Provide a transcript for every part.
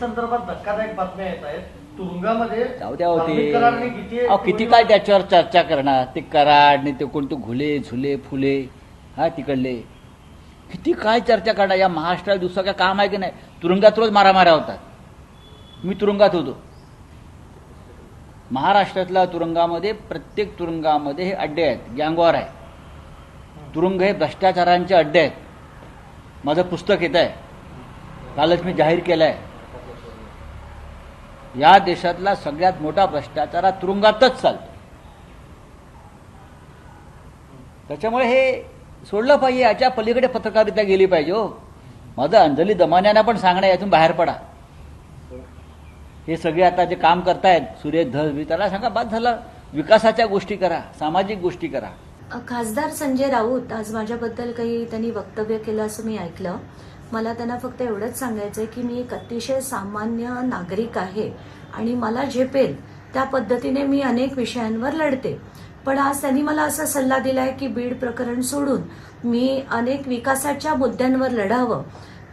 संदर्भात धक्कादायक बातम्या येत आहेत. तुरुंगामध्ये जाऊ द्या होते आंबेडकरांनी किती अहो किती काय त्याच्यावर चर्चा करणार? ते कराड ते कोणते घुले झुले फुले. हा तिकडले. किती काय चर्चा करणार? या महाराष्ट्राला दुसरं काय काम आहे की नाही? तुरुंगात रोज मारामाऱ्या होतात. मी तुरुंगात होतो. महाराष्ट्रातल्या तुरुंगामध्ये प्रत्येक तुरुंगामध्ये हे अड्डे आहेत. गँगवॉर आहे. तुरुंग हे भ्रष्टाचारांचे अड्डे आहेत. माझं पुस्तक येत आहे. कालच मी जाहीर केलं आहे या देशातला सगळ्यात मोठा भ्रष्टाचार हा तुरुंगातच चालतो. त्याच्यामुळे हे सोडलं पाहिजे याच्या पलीकडे पत्रकारिता गेली पाहिजे हो. माझं अंजली दमान्यांना पण सांगणं यातून बाहेर पडा. हे सगळे आता जे काम करतायत सुरेश धस त्याला सांगा बाद झालं विकासाच्या गोष्टी करा सामाजिक गोष्टी करा. खासदार संजय राऊत आज माझ्याबद्दल काही त्यांनी वक्तव्य केलं असं मी ऐकलं. मला त्यांना फक्त एवढंच सांगायचंय की मी एक अतिशय सामान्य नागरिक आहे आणि मला झेपेल त्या पद्धतीने मी अनेक विषयांवर लढते. पण आज त्यांनी मला असा सल्ला दिलाय की बीड प्रकरण सोडून मी अनेक विकासाच्या मुद्द्यांवर लढावं.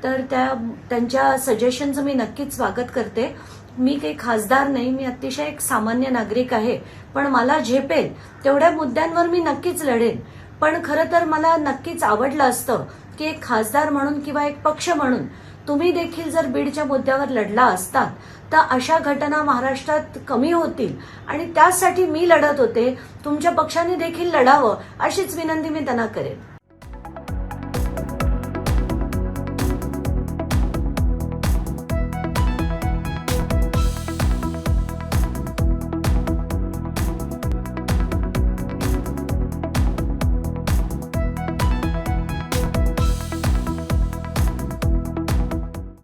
तर त्या त्यांच्या सजेशनचं मी नक्कीच स्वागत करते. मी काही खासदार नाही मी अतिशय एक सामान्य नागरिक आहे. पण मला झेपेल तेवढ्या मुद्द्यांवर मी नक्कीच लढेन. पण खरं तर मला नक्कीच आवडलं असतं की एक खासदार म्हणून किंवा एक पक्ष म्हणून तुम्ही देखील जर बीडच्या मुद्द्यावर लढला असतात तर अशा घटना महाराष्ट्रात कमी होतील. आणि त्यासाठी मी लढत होते. तुमच्या पक्षाने देखील लढावं अशीच विनंती मी त्यांना करेन.